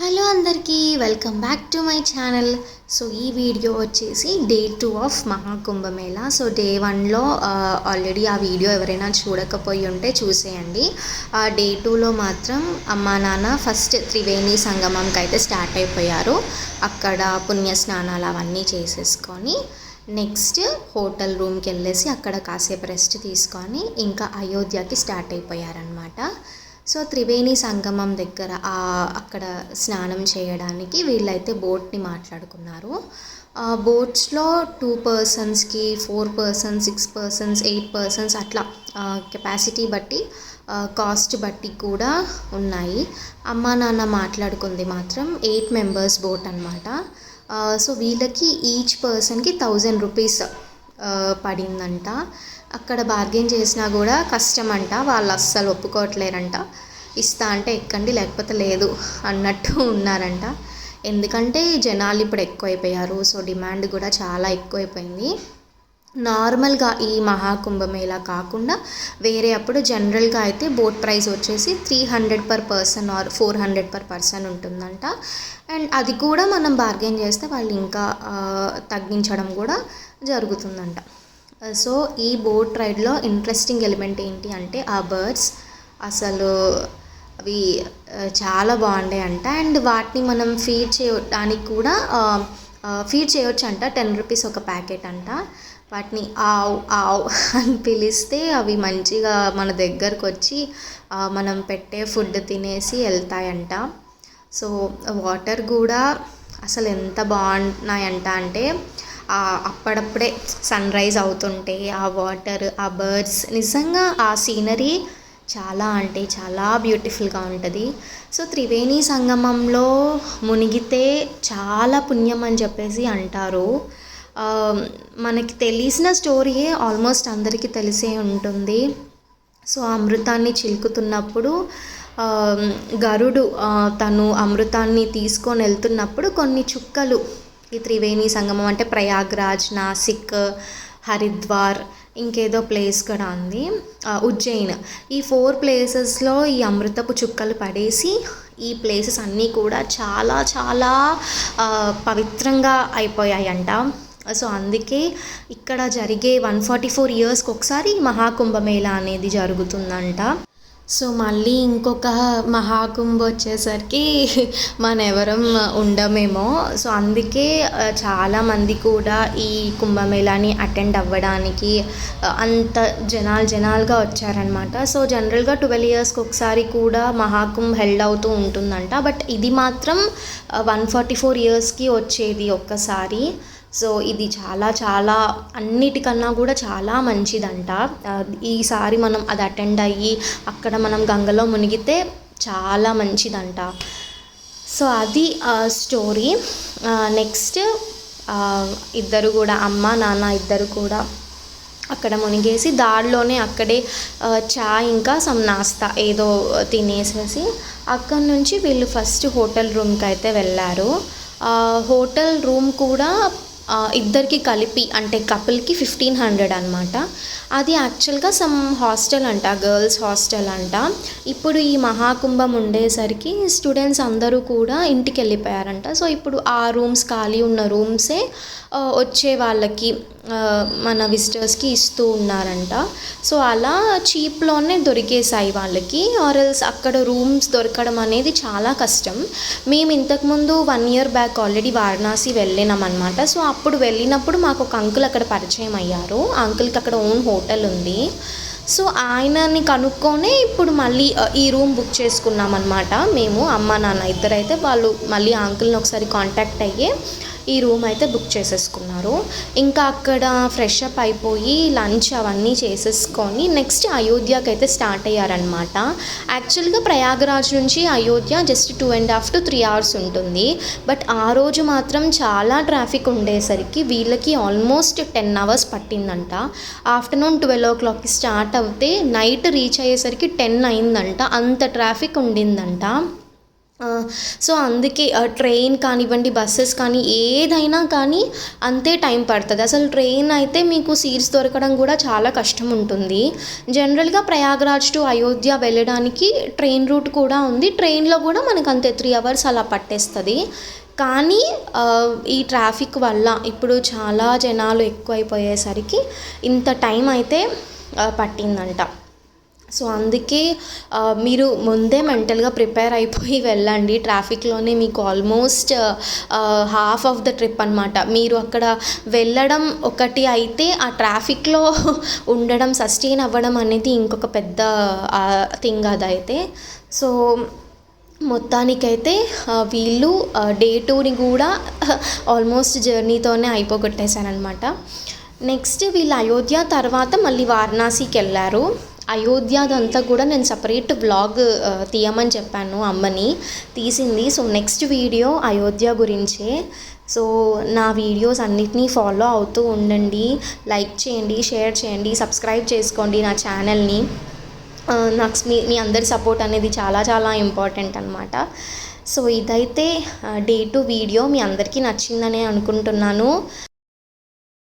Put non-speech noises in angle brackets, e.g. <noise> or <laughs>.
Hello అందరికీ welcome back to my channel. So ఈ video వచ్చేసి day two of Maha Kumbh Mela. So day వన్లో already ఆ వీడియో ఎవరైనా చూడకపోయి ఉంటే చూసేయండి. ఆ డే టూలో మాత్రం అమ్మా నాన్న ఫస్ట్ త్రివేణి సంగమంకి అయితే స్టార్ట్ అయిపోయారు. అక్కడ పుణ్య స్నానాలు అవన్నీ చేసేసుకొని నెక్స్ట్ హోటల్ రూమ్కి వెళ్ళేసి అక్కడ కాసేపు రెస్ట్ తీసుకొని ఇంకా అయోధ్యకి స్టార్ట్ అయిపోయారనమాట సో త్రివేణి సంగమం దగ్గర అక్కడ స్నానం చేయడానికి వీళ్ళైతే బోట్ని మాట్లాడుకున్నారు. బోట్స్లో టూ పర్సన్స్కి four persons six persons eight persons అట్లా కెపాసిటీ బట్టి కాస్ట్ బట్టి కూడా ఉన్నాయి. అమ్మ నాన్న మాట్లాడుకుంది మాత్రం ఎయిట్ మెంబర్స్ బోట్ అనమాట సో వీళ్ళకి ఈచ్ పర్సన్కి థౌజండ్ రూపీస్ పడిందంట. అక్కడ బార్గెన్ చేసినా కూడా కష్టం అంట వాళ్ళు అస్సలు ఒప్పుకోవట్లేరంట. ఇస్తా అంటే ఎక్కండి లేకపోతే లేదు అన్నట్టు ఉన్నారంట. ఎందుకంటే జనాలు ఇప్పుడు ఎక్కువైపోయారు సో డిమాండ్ కూడా చాలా ఎక్కువైపోయింది. నార్మల్గా ఈ మహాకుంభమేళా కాకుండా వేరే అప్పుడు జనరల్గా అయితే బోట్ ప్రైస్ వచ్చేసి three hundred per person or four hundred per person ఉంటుందంట. అండ్ అది కూడా మనం బార్గెన్ చేస్తే వాళ్ళు ఇంకా తగ్గించడం కూడా జరుగుతుందంట. Uh, సో ఈ బోట్ రైడ్లో ఇంట్రెస్టింగ్ ఎలిమెంట్ ఏంటి అంటే ఆ బర్డ్స్ అసలు అవి uh, చాలా బాగుండే అంట. అండ్ వాటిని మనం ఫీడ్ చేయడానికి కూడా uh, ఫీడ్ చేయొచ్చు అంట. టెన్ రూపీస్ ఒక ప్యాకెట్ అంట. వాటిని ఆవ్ ఆవ్ <laughs> అని పిలిస్తే అవి మంచిగా మన దగ్గరకు వచ్చి మనం పెట్టే ఫుడ్ తినేసి వెళ్తాయంట. సో వాటర్ కూడా అసలు ఎంత బాగున్నాయంట అంటే అప్పుడప్పుడే సన్ రైజ్ అవుతుంటే ఆ వాటర్ ఆ బర్డ్స్ నిజంగా ఆ సీనరీ చాలా అంటే చాలా బ్యూటిఫుల్గా ఉంటుంది. సో త్రివేణి సంగమంలో మునిగితే చాలా పుణ్యం అని చెప్పేసి అంటారు. మనకి తెలిసిన స్టోరీయే ఆల్మోస్ట్ అందరికీ తెలిసే ఉంటుంది. సో అమృతాన్ని చిలుకుతున్నప్పుడు గరుడు తను అమృతాన్ని తీసుకొని వెళ్తున్నప్పుడు కొన్ని చుక్కలు ఈ త్రివేణి సంగమం అంటే ప్రయాగ్రాజ్ నాసిక్ హరిద్వార్ ఇంకేదో ప్లేస్ కూడా ఉంది. ఉజ్జయిన్. ఈ ఫోర్ ప్లేసెస్లో ఈ అమృతపు చుక్కలు పడేసి ఈ ప్లేసెస్ అన్నీ కూడా చాలా చాలా పవిత్రంగా అయిపోయాయంట. సో అందుకే ఇక్కడ జరిగే వన్ ఫార్టీ ఫోర్ ఇయర్స్కి ఒకసారి మహాకుంభమేళ అనేది జరుగుతుందంట. సో మళ్ళీ ఇంకొక మహాకుంభ వచ్చేసరికి మన ఎవరం ఉండమేమో. సో అందుకే చాలామంది కూడా ఈ కుంభమేళాని అటెండ్ అవ్వడానికి అంత జనాలు జనాలుగా వచ్చారనమాట సో జనరల్గా ట్వెల్వ్ ఇయర్స్కి ఒకసారి కూడా మహాకుంభ్ హెల్డ్ అవుతూ ఉంటుందంట. బట్ ఇది మాత్రం వన్ ఫార్టీ ఫోర్ ఇయర్స్కి వచ్చేది ఒక్కసారి. సో ఇది చాలా చాలా అన్నిటికన్నా కూడా చాలా మంచిదంట. ఈసారి మనం అది అటెండ్ అయ్యి అక్కడ మనం గంగలో మునిగితే చాలా మంచిదంట. సో అది స్టోరీ. నెక్స్ట్ ఇద్దరు కూడా అమ్మ నాన్న ఇద్దరు కూడా అక్కడ మునిగేసి దారిలోనే అక్కడే చా ఇంకా సమ్ నాస్తా ఏదో తినేసేసి అక్కడ నుంచి వీళ్ళు ఫస్ట్ హోటల్ రూమ్కి అయితే వెళ్ళారు హోటల్ రూమ్ కూడా ఇద్దరికి కలిపి అంటే కపుల్కి ఫిఫ్టీన్ హండ్రెడ్ అనమాట అది యాక్చువల్గా సమ్ హాస్టల్ అంట గర్ల్స్ హాస్టల్ అంట. ఇప్పుడు ఈ మహాకుంభం ఉండేసరికి స్టూడెంట్స్ అందరూ కూడా ఇంటికి వెళ్ళిపోయారంట సో ఇప్పుడు ఆ రూమ్స్ ఖాళీ ఉన్న రూమ్సే వచ్చే వాళ్ళకి మన విజిటర్స్కి ఇస్తూ ఉన్నారంట. సో అలా చీప్లోనే దొరికేసాయి వాళ్ళకి. ఆర్ఎల్స్ అక్కడ రూమ్స్ దొరకడం అనేది చాలా కష్టం. మేము ఇంతకుముందు one year back already Varanasi వెళ్ళినాం అనమాట సో అప్పుడు వెళ్ళినప్పుడు మాకు ఒక అంకుల్ అక్కడ పరిచయం అయ్యారు. ఆ అంకుల్కి అక్కడ ఓన్ హోటల్ ఉంది. సో ఆయనని కనుక్కొని ఇప్పుడు మళ్ళీ ఈ రూమ్ బుక్ చేసుకున్నాం అనమాట మేము అమ్మ నాన్న ఇద్దరైతే వాళ్ళు మళ్ళీ ఆ అంకుల్ని ఒకసారి కాంటాక్ట్ అయ్యి ఈ రూమ్ అయితే బుక్ చేసేసుకున్నారు. ఇంకా అక్కడ ఫ్రెష్ అప్ అయిపోయి లంచ్ అవన్నీ చేసేసుకొని నెక్స్ట్ అయోధ్యకి అయితే స్టార్ట్ అయ్యారనమాట యాక్చువల్గా ప్రయాగరాజ్ నుంచి Ayodhya just two and half to three hours ఉంటుంది. బట్ ఆ రోజు మాత్రం చాలా ట్రాఫిక్ ఉండేసరికి వీళ్ళకి ఆల్మోస్ట్ టెన్ అవర్స్ పట్టిందంట. ఆఫ్టర్నూన్ ట్వెల్వ్ ఓ క్లాక్కి స్టార్ట్ అవుతే నైట్ రీచ్ అయ్యేసరికి టెన్ అయిందంట. అంత ట్రాఫిక్ ఉండిందంట. సో అందుకే ట్రైన్ కానివ్వండి బస్సెస్ కానీ ఏదైనా కానీ అంతే టైం పడుతుంది. అసలు ట్రైన్ అయితే మీకు సీట్స్ దొరకడం కూడా చాలా కష్టం ఉంటుంది. జనరల్గా ప్రయాగ్రాజ్ టు అయోధ్య వెళ్ళడానికి ట్రైన్ రూట్ కూడా ఉంది. ట్రైన్లో కూడా మనకు అంతే త్రీ అవర్స్ అలా పట్టేస్తుంది. కానీ ఈ ట్రాఫిక్ వల్ల ఇప్పుడు చాలా జనాలు ఎక్కువైపోయేసరికి ఇంత టైం అయితే పట్టిందంట. సో అందుకే మీరు ముందే మెంటల్గా ప్రిపేర్ అయిపోయి వెళ్ళండి. ట్రాఫిక్లోనే మీకు almost half of the trip అనమాట మీరు అక్కడ వెళ్ళడం ఒకటి అయితే ఆ ట్రాఫిక్లో <laughs> ఉండడం సస్టైన్ అవ్వడం అనేది ఇంకొక పెద్ద థింగ్ అదైతే. సో మొత్తానికైతే వీళ్ళు డే టూని కూడా <laughs> ఆల్మోస్ట్ జర్నీతోనే అయిపోగొట్టేశారనమాట నెక్స్ట్ వీళ్ళు అయోధ్య తర్వాత మళ్ళీ వారణాసికి వెళ్ళారు అయోధ్యదంతా కూడా నేను సపరేట్ బ్లాగ్ తీయమని చెప్పాను అమ్మని తీసింది. సో నెక్స్ట్ వీడియో అయోధ్య గురించే. సో నా వీడియోస్ అన్నిటినీ ఫాలో అవుతూ ఉండండి. లైక్ చేయండి షేర్ చేయండి సబ్స్క్రైబ్ చేసుకోండి నా ఛానల్ని. నాకు మీ మీ అందరి సపోర్ట్ అనేది చాలా చాలా ఇంపార్టెంట్ అనమాట సో ఇదైతే డే టు వీడియో మీ అందరికీ నచ్చిందనే అనుకుంటున్నాను.